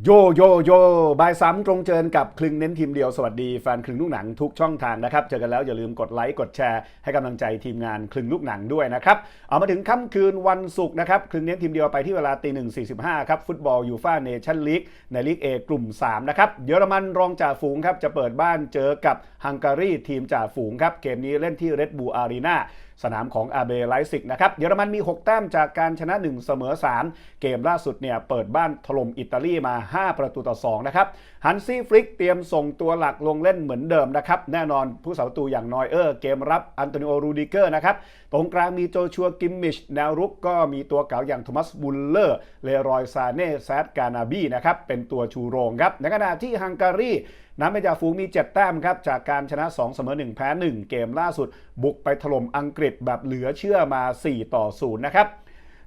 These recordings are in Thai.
โยโยโยบายซ้ำตรงเจอกับคลึงเน้นทีมเดียวสวัสดีแฟนคลึงลูกหนังทุกช่องทางนะครับ เจอกันแล้วอย่าลืมกดไลค์กดแชร์ให้กำลังใจทีมงานคลึงลูกหนังด้วยนะครับ เอามาถึงค่ำคืนวันศุกร์นะครับคลึงเน้นทีมเดียวไปที่เวลาตีหนึ่งสี่สิบห้าครับ ฟุตบอลยูฟ่าเนชั่นลีกในลีกเอกลุ่ม3นะครับ เยอรมันรองจ่าฝูงครับ จะเปิดบ้านเจอกับฮังการีทีมจ่าฝูงครับเกมนี้เล่นที่เรดบูอารีนาสนามของอาเบไลซิกนะครับเยอรมันมี 6 แต้มจากการชนะ 1 เสมอ 3 เกมล่าสุดเนี่ยเปิดบ้านถล่มอิตาลีมา5 ประตูต่อ 2 นะครับฮันซี่ฟลิกเตรียมส่งตัวหลักลงเล่นเหมือนเดิมนะครับ แน่นอนผู้สาประตูอย่างนอยเออร์ เกมรับอันโตนิโอรูดิเกอร์นะครับ ตรงกลางมีโจชัวกิมมิช แนวรุกก็มีตัวเก่าอย่างโทมัสบุลเลอร์ เลรอยซาเน่แซดกานาบีนะครับ เป็นตัวชูโรงครับ ในขณะที่ฮังการีน้ำเป็นจ่าฝูงมี 7 แต้มครับ จากการชนะ 2 เสมอ 1 แพ้ 1 เกมล่าสุด บุกไปถล่มอังกฤษแบบเหลือเชื่อมา 4 ต่อ 0 นะครับ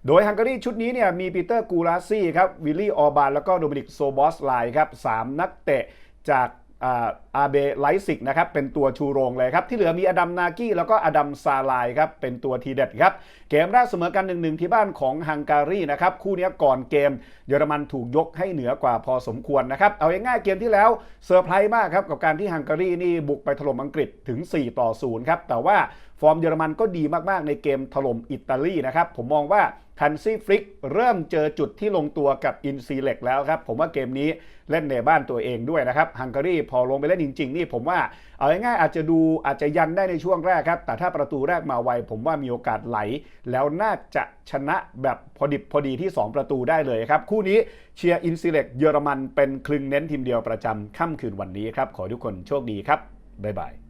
โดยฮังการีชุดนี้เนี่ยมีปีเตอร์กูลาซี่ครับวิลลี่ออบานแล้วก็โดมินิกโซบอสไลครับ3นักเตะจาก อาเบไลซิกนะครับเป็นตัวชูโรงเลยครับ ที่เหลือมีอดัมนากี้แล้วก็อดัมซาลายครับเป็นตัวทีเด็ดครับ เกมแรกเสมอกัน 1-1 ที่บ้านของฮังการีนะครับ คู่นี้ก่อนเกม เยอรมันถูกยกให้เหนือกว่าพอสมควรนะครับ เอาง่ายๆเกมที่แล้วเซอร์ไพรส์มากครับ กับการที่ฮังการีนี่บุกไปถล่มอังกฤษถึง 4 ต่อ 0 ครับ แต่ว่าฟอร์มเยอรมันก็ดีมากๆในเกมถล่มอิตาลีนะครับ ผมมองว่าคันซี่ฟลิกเริ่มเจอจุดที่ลงตัวกับอินซีเล็กแล้วครับผมว่าเกมนี้เล่นในบ้านตัวเองด้วยนะครับฮังการีพอลงไปเล่นจริง ๆ นี่ผมว่าเอาง่ายๆอาจจะดูอาจจะยันได้ในช่วงแรกครับ แต่ถ้าประตูแรกมาไว ผมว่ามีโอกาสไหล แล้วน่าจะชนะแบบพอดิบพอดีที่ 2 ประตูได้เลยครับ คู่นี้เชียร์อินซิเล็กเยอรมันเป็นคลึงเน้นทีมเดียวประจำค่ำคืนวันนี้ครับขอทุกคนโชคดีครับบ๊ายบาย